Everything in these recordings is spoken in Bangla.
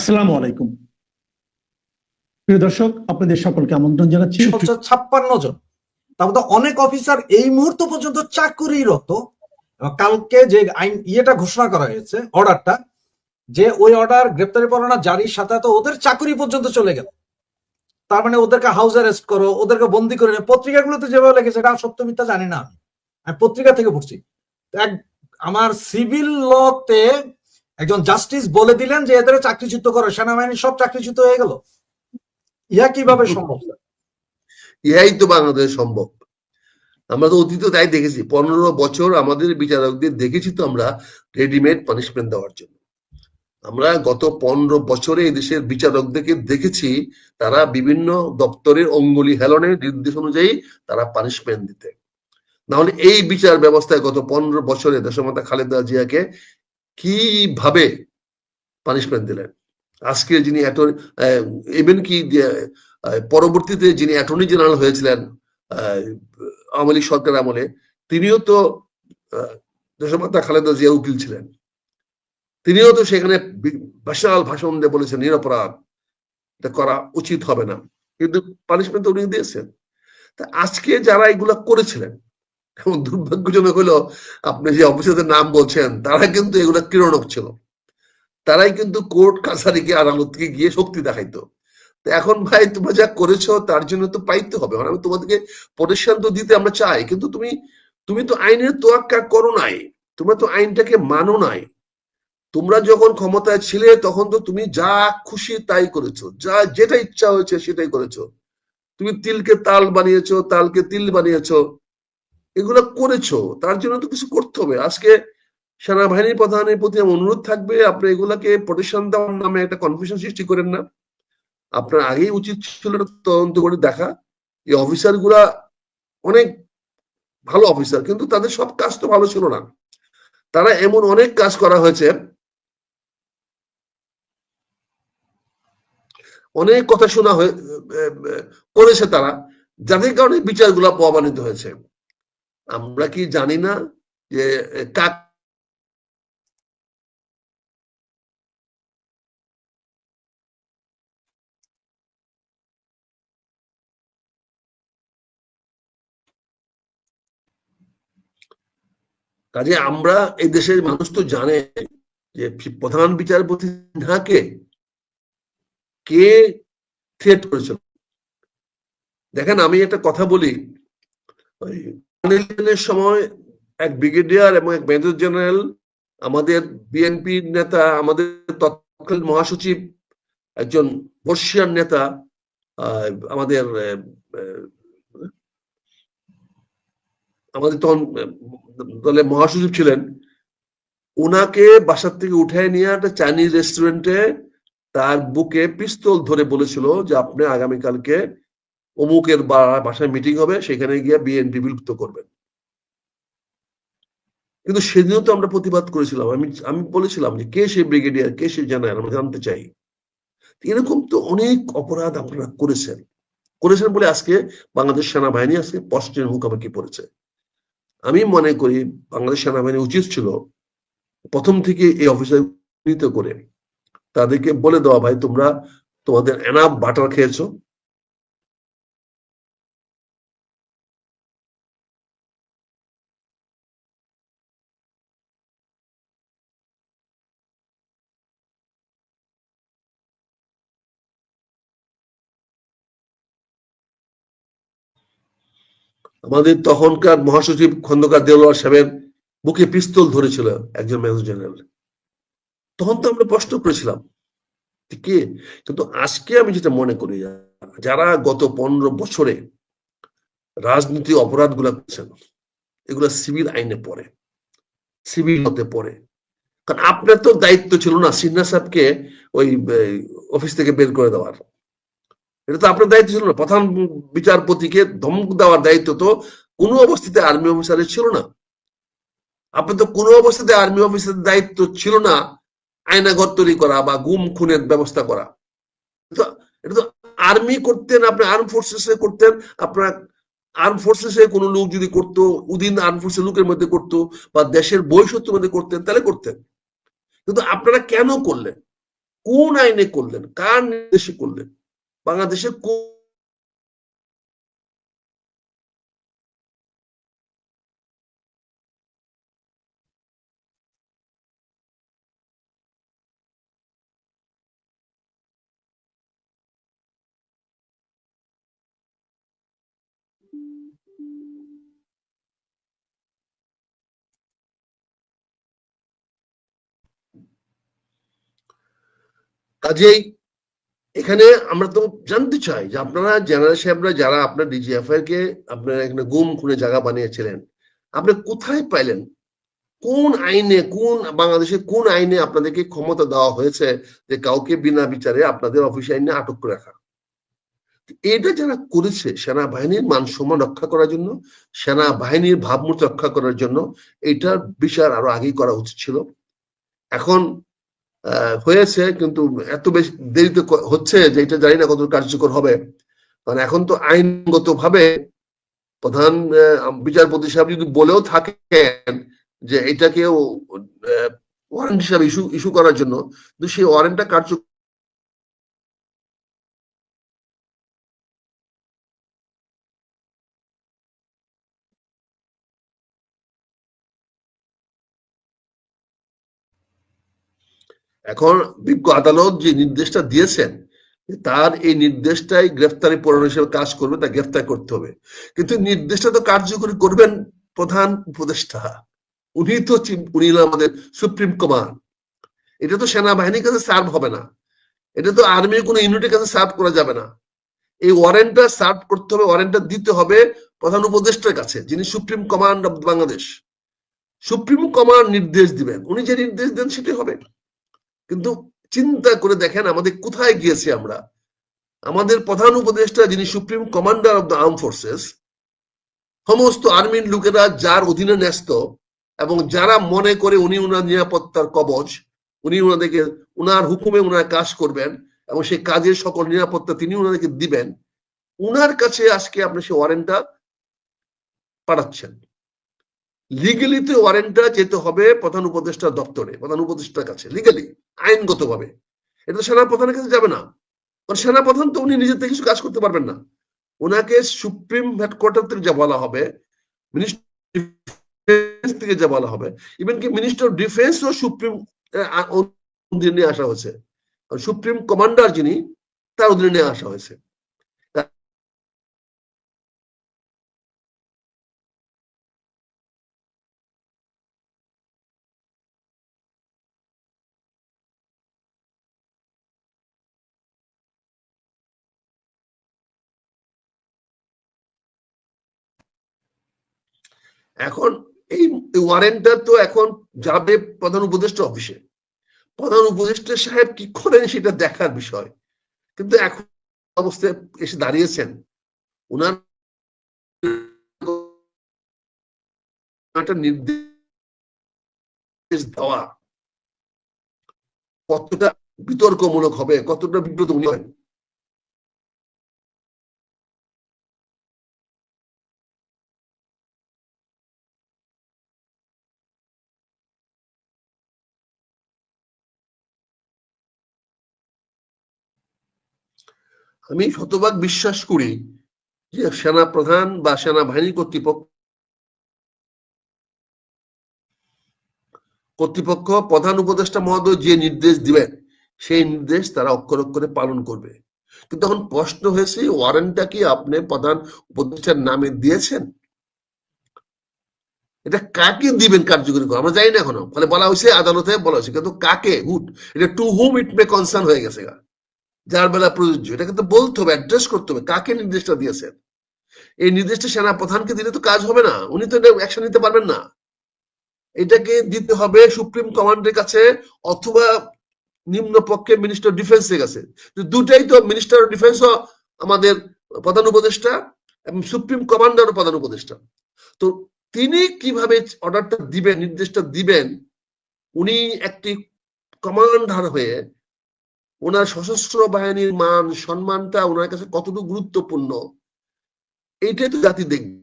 আসসালামু আলাইকুম। প্রিয় দর্শক, আপনাদের সকলকে আমন্ত্রণ জানাচ্ছি। ছাপ্পান্ন জন। তার অনেক অফিসার এই মুহূর্ত পর্যন্ত চাকুরিরত কালকে যে আইন ইয়েটা ঘোষণা করা হয়েছে, অর্ডারটা, যে ওই অর্ডার গ্রেপ্তারি পরোয়ানা জারির সাথে সাথে ওদের চাকুরি পর্যন্ত চলে গেল। তার মানে ওদেরকে হাউস অ্যারেস্ট করো, ওদেরকে বন্দি করে নেয় পত্রিকাগুলোতে যেভাবে লেগেছে, এটা সত্য মিথ্যা জানি না আমি। আমি পত্রিকা থেকে পড়ছি। এক আমার সিভিল লতে একজন জাস্টিস বলে দিলেন যে এদের চাকরিচ্যুত করো সেনাবাহিনী সব চাকরিচ্যুত হয়ে গেল। ইহা কীভাবে সম্ভব? ইহাই তো বাংলাদেশ সম্ভব। আমরা তো অতীত তাই দেখেছি, পনেরো বছর আমাদের বিচারকদের দেখেছি তো আমরা রেডিমেড পানিশমেন্ট দেওয়ার জন্য। আমরা গত পনেরো বছরে এই দেশের বিচারকদেরকে দেখেছি, তারা বিভিন্ন দপ্তরের অঙ্গুলি হেলনের নির্দেশ অনুযায়ী তারা পানিশমেন্ট দিতে নাহলে এই বিচার ব্যবস্থায় গত পনেরো বছরে দেশমাতা খালেদা জিয়াকে কীভাবে পানিশমেন্ট দিলেন? আজকে যিনি ইভেন কি পরবর্তীতে যিনি অ্যাটর্নি জেনারেল হয়েছিলেন আওয়ামী লীগ সরকার আমলে, তিনিও তো দেশমাতা খালেদা জিয়া উকিল ছিলেন। তিনিও তো সেখানে বিশাল ভাষণ দিয়ে বলেছেন, নিরপরাধ, এটা করা উচিত হবে না। কিন্তু পানিশমেন্ট উনি দিয়েছেন। তা আজকে যারা এগুলা করেছিলেন এবং দুর্ভাগ্যজনক হলো, আপনি যে অফিসারদের নাম বলছেন তারা কিন্তু এগুলা কিরণক ছিল। তারাই কিন্তু কোর্ট কাছারিকে আদালতকে গিয়ে শক্তি দেখাইতো। এখন ভাই তোমরা যা করেছ, তার জন্য তো পাইতে হবে। মানে আমি তোমাদেরকে প্রোটেকশন তো দিতে আমরা চাই, কিন্তু তুমি তুমি তো আইনের তোয়াক্কা করো নাই। তোমরা তো আইনটাকে মানো নাই। তোমরা যখন ক্ষমতায় ছিলে, তখন তো তুমি যা খুশি তাই করেছ। যা যেটা ইচ্ছা হয়েছে সেটাই করেছ। তুমি তিলকে তাল বানিয়েছো, তালকে তিল বানিয়েছো। এগুলো করেছ, তার জন্য তো কিছু করতে হবে। আজকে সেনাবাহিনীর প্রধানের প্রতি আমার অনুরোধ থাকবে, আপনি এগুলাকে প্রোটেকশন দেওয়ার নামে একটা কনফিউশন সৃষ্টি করেন না। আপনার আগেই উচিত ছিল তদন্ত করে দেখা। এই অফিসারগুলা অনেক ভালো অফিসার কিন্তু তাদের সব কাজ তো ভালো ছিল না। তারা এমন অনেক কাজ করা হয়েছে। অনেক কথা শোনা হয়ে করেছে তারা, যাদের কারণে বিচার বিচারগুলা প্রমাণিত হয়েছে। আমরা কি জানি না যে কাক কাজে আমরা এই দেশের মানুষ তো জানে যে প্রধান বিচারপতি কে থ্রেট করেছিল। দেখেন আমি একটা কথা বলি, ওই ইলেকশনের সময় এক ব্রিগেডিয়ার এবং এক মেজর জেনারেল, আমাদের বিএনপি নেতা, আমাদের তৎকালীন মহাসচিব, একজন বর্ষিয়ান নেতা আমাদের আমাদের তখন দলের মহাসচিব ছিলেন। ওনাকে বাসার থেকে উঠায় নিয়ে একটা চাইনিজ রেস্টুরেন্টে তার বুকে পিস্তল ধরে বলেছিল যে আপনি আগামীকালকে অমুকের বাসায় মিটিং হবে, সেখানে গিয়ে বিএনপি বিলুপ্ত করবেন। কিন্তু সেদিনও তো আমরা প্রতিবাদ করেছিলাম। আমি আমি বলেছিলাম যে, কে সেই ব্রিগেডিয়ার, কে সেই জেনারেল, আমরা জানতে চাই। এরকম তো অনেক অপরাধ আপনারা করেছেন। করেছেন বলে আজকে বাংলাদেশ সেনাবাহিনী, আজকে পশ্চিম মুখোমুখি পড়েছে? আমি মনে করি বাংলাদেশ সেনাবাহিনী উচিত ছিল প্রথম থেকে এই অফিসার করে তাদেরকে বলে দেওয়া, ভাই, তোমরা তোমাদের এনাফ বাটার খেয়েছো। আমাদের তখনকার মহাসচিব খন্দকার দেওয়ার সাহেবের বুকে পিস্তল ধরেছিল একজন মেজর জেনারেল। তখন তো আমরা প্রশ্ন করেছিলাম কে? কিন্তু আজকে আমি যেটা মনে করি, যারা গত পনেরো বছরে রাজনীতি অপরাধগুলা করছেন, এগুলো সিভিল আইনে পড়ে, সিভিল হতে পড়ে। কারণ আপনার তো দায়িত্ব ছিল না সিনহা সাহেবকে ওই অফিস থেকে বের করে দেওয়ার। এটা তো আপনার দায়িত্ব ছিল না। প্রধান বিচারপতিকে ধমক দেওয়ার দায়িত্ব তো কোনো অবস্থাতে আর্মি অফিসারের ছিল না। আপনি তো কোনো অবস্থাতে আর্মি অফিসারের দায়িত্ব ছিল না আয়নাঘর তৈরি করা বা গুম খুনের ব্যবস্থা করা। এটা তো আর্মি করতেন, আপনি আর্ম ফোর্সেস করতেন, আপনার আর্ম ফোর্সেস কোনো লোক যদি করতো, উদিন আর্ম ফোর্সের লোকের মধ্যে করতো বা দেশের বৈশত্র মধ্যে করতেন, তাহলে করতেন। কিন্তু আপনারা কেন করলেন? কোন আইনে করলেন? কার নির্দেশে করলেন? বাংলাদেশের কোন কাজেই এখানে আমরা তো জানতে চাই যে আপনারা, জেনারেল সাহেবরা যারা আপনার ডিজিএফআই কে, আপনারা এখানে গুম খুনে জায়গা বানিয়েছিলেন, আপনি কোথায় পাইলেন? কোন আইনে, কোন বাংলাদেশে কোন আইনে আপনাদেরকে ক্ষমতা দেওয়া হয়েছে যে কাউকে বিনা বিচারে আপনাদের অফিস আইনে আটক করে রাখা? এটা যারা করেছে সেনাবাহিনীর মান সম্মান রক্ষা করার জন্য, সেনাবাহিনীর ভাবমূর্তি রক্ষা করার জন্য এটার বিচার আরও আগেই করা উচিত ছিল। এখন হয়েছে, কিন্তু এত বেশি দেরিতে হচ্ছে যে এটা জানি না কত কার্যকর হবে। কারণ এখন তো আইনগত ভাবে প্রধান বিচারপতি সাহেব যদি বলেও থাকেন যে এটাকে ওয়ারেন্ট হিসাবে ইস্যু ইস্যু করার জন্য কিন্তু সেই ওয়ারেন্টটা কার্যকর এখন বিজ্ঞ আদালত যে নির্দেশটা দিয়েছেন তার এই নির্দেশটাই গ্রেফতারি পড়ানো হিসেবে কাজ করবে, তা গ্রেফতার করতে হবে। কিন্তু নির্দেশটা তো কার্যকরী করবেন প্রধান উপদেষ্টা। উনি তো উনি আমাদের সুপ্রিম কমান্ড। এটা তো সেনাবাহিনীর কাছে সার্ভ হবে না। এটা তো আর্মির কোনো ইউনিটের কাছে সার্ভ করা যাবে না। এই ওয়ারেন্টটা সার্ভ করতে হবে, ওয়ারেন্টটা দিতে হবে প্রধান উপদেষ্টার কাছে, যিনি supreme command of Bangladesh. Supreme command নির্দেশ দিবেন। উনি যে নির্দেশ দেন সেটাই হবে। কিন্তু চিন্তা করে দেখেন আমাদের কোথায় গিয়েছি আমরা? আমাদের প্রধান উপদেষ্টা যিনি supreme commander of the arm forces, সমস্ত আর্মির লোকেরা যার অধীনে ন্যস্ত এবং যারা মনে করে উনি উনার নিরাপত্তার কবচ, উনি উনাদেরকে, উনার হুকুমে উনার কাজ করবেন এবং সেই কাজের সকল নিরাপত্তা তিনি উনাদেরকে দিবেন, উনার কাছে আজকে আপনি সেই ওয়ারেন্টটা পাঠাচ্ছেন। লিগেলি তো ওয়ারেন্টটা যেতে হবে প্রধান উপদেষ্টার দপ্তরে, প্রধান উপদেষ্টার কাছে লিগালি আইনগত ভাবে এটা তো সেনা প্রধানের কাছে যাবে না। কারণ সেনা প্রধান তো উনি নিজের থেকে কিছু কাজ করতে পারবেন না। ওনাকে সুপ্রিম হেডকোয়ার্টার থেকে যা বলা হবে মিনিস্টার থেকে যা বলা হবে ইভেন কি মিনিস্টার ডিফেন্স ও সুপ্রিম অধীনে নিয়ে আসা হয়েছে। সুপ্রিম কমান্ডার যিনি, তার অধীনে নিয়ে আসা হয়েছে। এখন এই ওয়ারেন্টটা তো এখন যাবে প্রধান উপদেষ্টা অফিসে। প্রধান উপদেষ্টা সাহেব কি করেন সেটা দেখার বিষয়। কিন্তু এখন অবস্থায় এসে দাঁড়িয়েছেন। উনার একটা নির্দেশ দেওয়া কতটা বিতর্কমূলক হবে, কতটা বিব্রত উনি আমি শতভাগ বিশ্বাস করি যে সেনা প্রধান বা সেনাবাহিনী কর্তৃপক্ষ কর্তৃপক্ষ প্রধান উপদেষ্টা মহোদয় যে নির্দেশ দিবেন, সেই নির্দেশ তারা অক্ষর অক্ষরে পালন করবে। কিন্তু এখন প্রশ্ন হয়েছে ওয়ারেন্টটা কি আপনি প্রধান উপদেষ্টার নামে দিয়েছেন? এটা কাকে দিবেন কার্যকরী করে? আমরা জানি না এখনও। ফলে বলা হয়েছে, আদালতে বলা হয়েছে। কিন্তু কাকে? হুট। এটা টু হুম ইট মে কনসার্ন হয়ে গেছে গা। যার বেলা প্রযোজ্য। এটা কিন্তু বলতে হবে অ্যাড্রেস করতে হবে। কাকে নির্দেশটা দিয়েছেন? এই নির্দেশটা সেনা প্রধানকে দিলে তো কাজ হবে না। উনি তো এটা অ্যাকশন নিতে পারবেন না। এটাকে দিতে হবে সুপ্রিম কমান্ডের কাছে অথবা নিম্ন পক্ষে মিনিস্টার ডিফেন্সের কাছে। দুটাই তো মিনিস্টার ডিফেন্স আমাদের প্রধান উপদেষ্টা এবং সুপ্রিম কমান্ডারও প্রধান উপদেষ্টা। তো তিনি কীভাবে অর্ডারটা দিবেন, নির্দেশটা দিবেন, উনি একটি কমান্ডার হয়ে ওনার সশস্ত্র বাহিনীর মান, সম্মানটা ওনার কাছে কতটুকু গুরুত্বপূর্ণ এটাই তো জাতি দেখবে।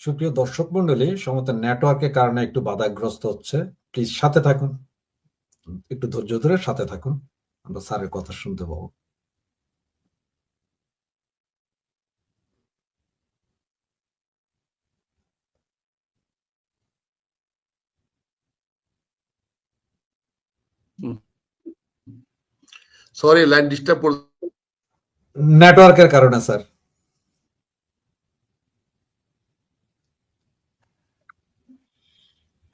সুপ্রিয় দর্শক মন্ডলী সমস্ত নেটওয়ার্কের কারণে একটু বাধাগ্রস্ত হচ্ছে। প্লিজ সাথে থাকুন। একটু ধৈর্য ধরে সাথে থাকুন। আমরা স্যারের কথা শুনতে পাবো। সরি লাইন ডিস্টার্ব করে নেটওয়ার্কের কারণে স্যার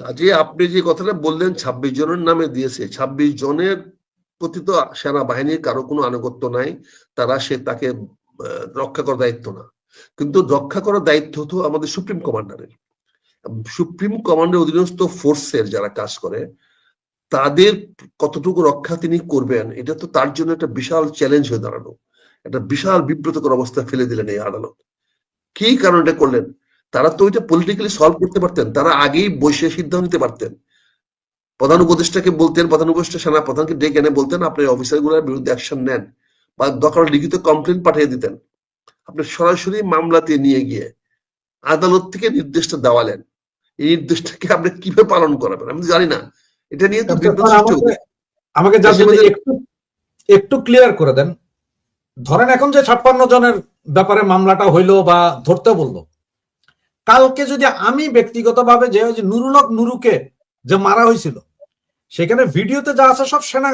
কাজে আপনি যে কথাটা বললেন ছাব্বিশ জনের নামে দিয়েছে। ছাব্বিশ জনের প্রতি তো সেনাবাহিনীর কারও কোনো আনুগত্য নাই। তারা সে তাকে রক্ষা করার দায়িত্ব না। কিন্তু রক্ষা করার দায়িত্ব তো আমাদের সুপ্রিম কমান্ডারের। সুপ্রিম কমান্ডের অধীনস্থ ফোর্সের যারা কাজ করে তাদের কতটুকু রক্ষা তিনি করবেন, এটা তো তার জন্য একটা বিশাল চ্যালেঞ্জ হয়ে দাঁড়ানো একটা বিশাল বিব্রতকর অবস্থা ফেলে দিলেন এই আদালত। কি কারণে করলেন? তারা তো এটা পলিটিক্যালি সলভ করতে পারতেন, তারা আগেই বসে সিদ্ধান্ত নিতে পারতেন। প্রধান উপদেষ্টাকে বলতেন, প্রধান উপদেষ্টা সেনা প্রধানকে ডেকে এনে বলতেন, আপনি অফিসারগুলোর বিরুদ্ধে অ্যাকশন নেন বা দরকার লিখিত কমপ্লেন পাঠিয়ে দিতেন। আপনি সরাসরি মামলাতে নিয়ে গিয়ে আদালত থেকে নির্দেশটা দেওয়ালেন। এই নির্দেশটাকে আপনি কীভাবে পালন করাবেন? আমি জানি না। এটা নিয়ে তো আমাকে একটু একটু ক্লিয়ার করে দেন। ধরেন এখন যে ছাপ্পান্ন জনের ব্যাপারে মামলাটা হইল বা ধরতে বলল। কালকে যদি আমি ব্যক্তিগতভাবে যে ওই যে নুরুল হক নুরুকে যে মারা হয়েছিল সেখানে ভিডিওতে যা আছে সব সেনা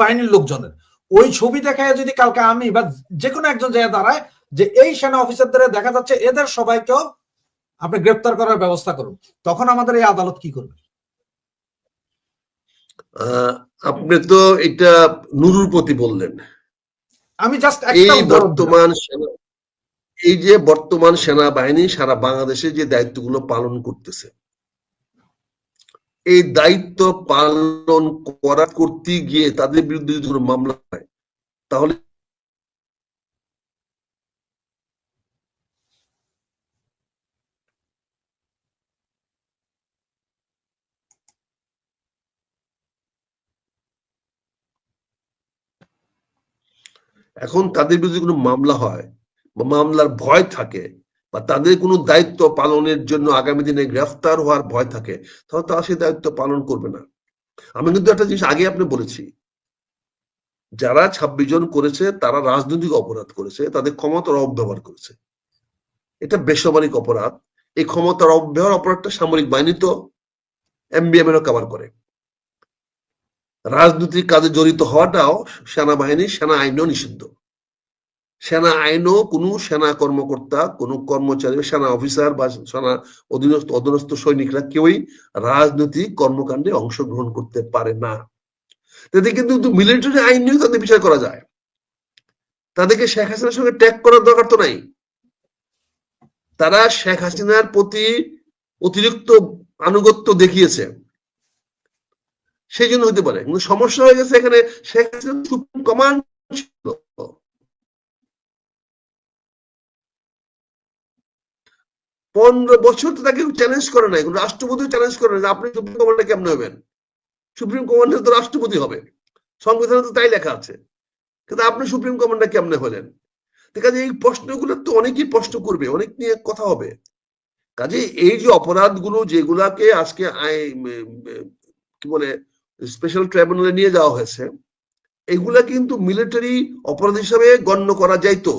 বাহিনীর লোকজনের। ওই ছবি দেখায় যদি কালকে আমি বা যে কোনো একজন জায়গায় দাঁড়ায় যে এই সেনা অফিসারদের দেখা যাচ্ছে এদের সবাইকেও আপনি গ্রেপ্তার করার ব্যবস্থা করুন। তখন আমাদের এই আদালত কি করবে? আপনি তো এটা নুরুর প্রতি বললেন আমি জাস্ট এই। বর্তমান এই যে বর্তমান সেনাবাহিনী সারা বাংলাদেশে যে দায়িত্বগুলো পালন করতেছে এই দায়িত্ব পালন করা করতে গিয়ে তাদের বিরুদ্ধে যদি কোনো মামলা হয় তাহলে এখন তাদের বিরুদ্ধে কোনো মামলা হয় বা মামলার ভয় থাকে বা তাদের কোনো দায়িত্ব পালনের জন্য আগামী দিনে গ্রেফতার হওয়ার ভয় থাকে, তাহলে তারা সেই দায়িত্ব পালন করবে না। আমি কিন্তু একটা জিনিস আগে আপনি বলেছি, যারা ছাব্বিশ জন করেছে, তারা রাজনৈতিক অপরাধ করেছে, তাদের ক্ষমতার অব্যবহার করেছে। এটা বেসামরিক অপরাধ। এই ক্ষমতার অপব্যবহার অপরাধটা সামরিক বাহিনী তো এমবিএম এরও কভার করে। রাজনৈতিক কাজে জড়িত হওয়াটাও সেনাবাহিনী সেনা আইনও নিষিদ্ধ। সেনা আইনও কোনো সেনা কর্মকর্তা, কোনো কর্মচারী সেনা অফিসার বা সেনা অধীনস্থ অধীনস্থ সৈনিকরা কেউই রাজনৈতিক কর্মকাণ্ডে অংশগ্রহণ করতে পারে না। তাদের কিন্তু মিলিটারি আইন নিয়েও তাদের বিচার করা যায়। তাদেরকে শেখ হাসিনার সঙ্গে ট্যাগ করার দরকার তো নাই। তারা শেখ হাসিনার প্রতি অতিরিক্ত আনুগত্য দেখিয়েছে। সেই জন্য হতে পারে। কিন্তু সমস্যা হয়ে গেছে এখানে শেখ হাসিনা সুপ্রিম কমান্ড ছিল। পনেরো বছর তো তাকে চ্যালেঞ্জ করে নাই। কোনো রাষ্ট্রপতি চ্যালেঞ্জ করে না আপনি সুপ্রিম কমান্ডার কেমন হবেন? সুপ্রিম কমান্ডার তো রাষ্ট্রপতি হবে। সংবিধানে তো তাই লেখা আছে। কিন্তু আপনি সুপ্রিম কমান্ডার কেমনে হলেন? কাজে এই প্রশ্নগুলো তো অনেকেই প্রশ্ন করবে, অনেক নিয়ে কথা হবে। কাজে এই যে অপরাধগুলো যেগুলাকে আজকে আই- কি বলে স্পেশাল ট্রাইব্যুনালে নিয়ে যাওয়া হয়েছে। এগুলা কিন্তু মিলিটারি অপরাধ হিসাবে গণ্য করা যাইতো।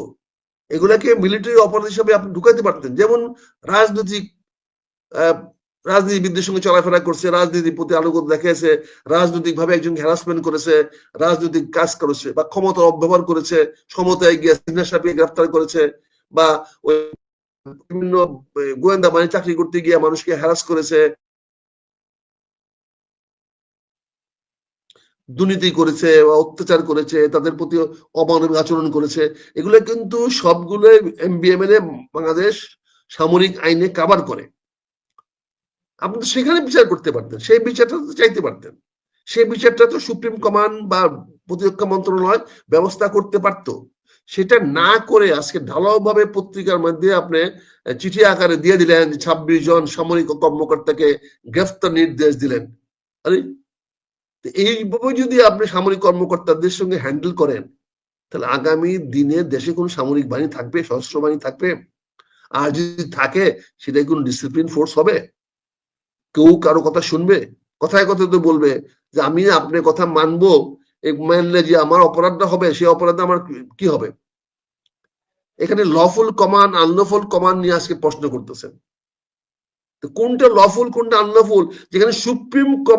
এগুলাকে মিলিটারি অপরাধ হিসাবে আপনি ঢুকাইতে পারতেন। যেমন রাজনৈতিক রাজনীতিবিদদের সঙ্গে চলাফেরা করছে, রাজনীতির প্রতি আনুগত্য দেখিয়েছে রাজনৈতিক ভাবে একজন হ্যারাসমেন্ট করেছে, রাজনৈতিক কাজ করেছে বা ক্ষমতা অব্যবহার করেছে, ক্ষমতায় গিয়ে সিনিয়র সাহেবকে গ্রেফতার করেছে বা ওই বিভিন্ন গোয়েন্দা বাহিনী চাকরি করতে গিয়ে মানুষকে হ্যারাস করেছে। দুর্নীতি করেছে বা অত্যাচার করেছে, তাদের প্রতি অমানবিক আচরণ করেছে, এগুলো কিন্তু সবগুলো এমবিএমএল এ বাংলাদেশ সামরিক আইনে কাভার করে। আপনি তো সেখানে বিচার করতে পারতেন, সেই বিচারটা তো চাইতে পারতেন। সেই বিচারটা তো সুপ্রিম কমান্ড বা প্রতিরক্ষা মন্ত্রণালয় ব্যবস্থা করতে পারতো। সেটা না করে আজকে ঢালাও ভাবে পত্রিকার মধ্যে আপনি চিঠি আকারে দিয়ে দিলেন, ছাব্বিশ জন সামরিক কর্মকর্তাকে গ্রেফতার নির্দেশ দিলেন। আরে এইভাবে যদি আপনি সামরিক কর্মকর্তাদের সঙ্গে হ্যান্ডেল করেন, তাহলে আগামী দিনে দেশে কোন সামরিক বাহিনী থাকবে, সশস্ত্র বাহিনী থাকবে? আর যদি থাকে, সেটাই কোন ডিসিপ্লিন ফোর্স হবে? কেউ কারও কথা শুনবে? কথায় কথায় তো বলবে যে, আমি আপনার কথা মানবো। মানলে যে আমার অপরাধটা হবে সেই অপরাধে আমার কি হবে? এখানে লফুল কমান আনলফুল কমান নিয়ে আজকে প্রশ্ন করতেছেন। কোনটা লফুল কোনটা আনলফুল যেখানে সুপ্রিম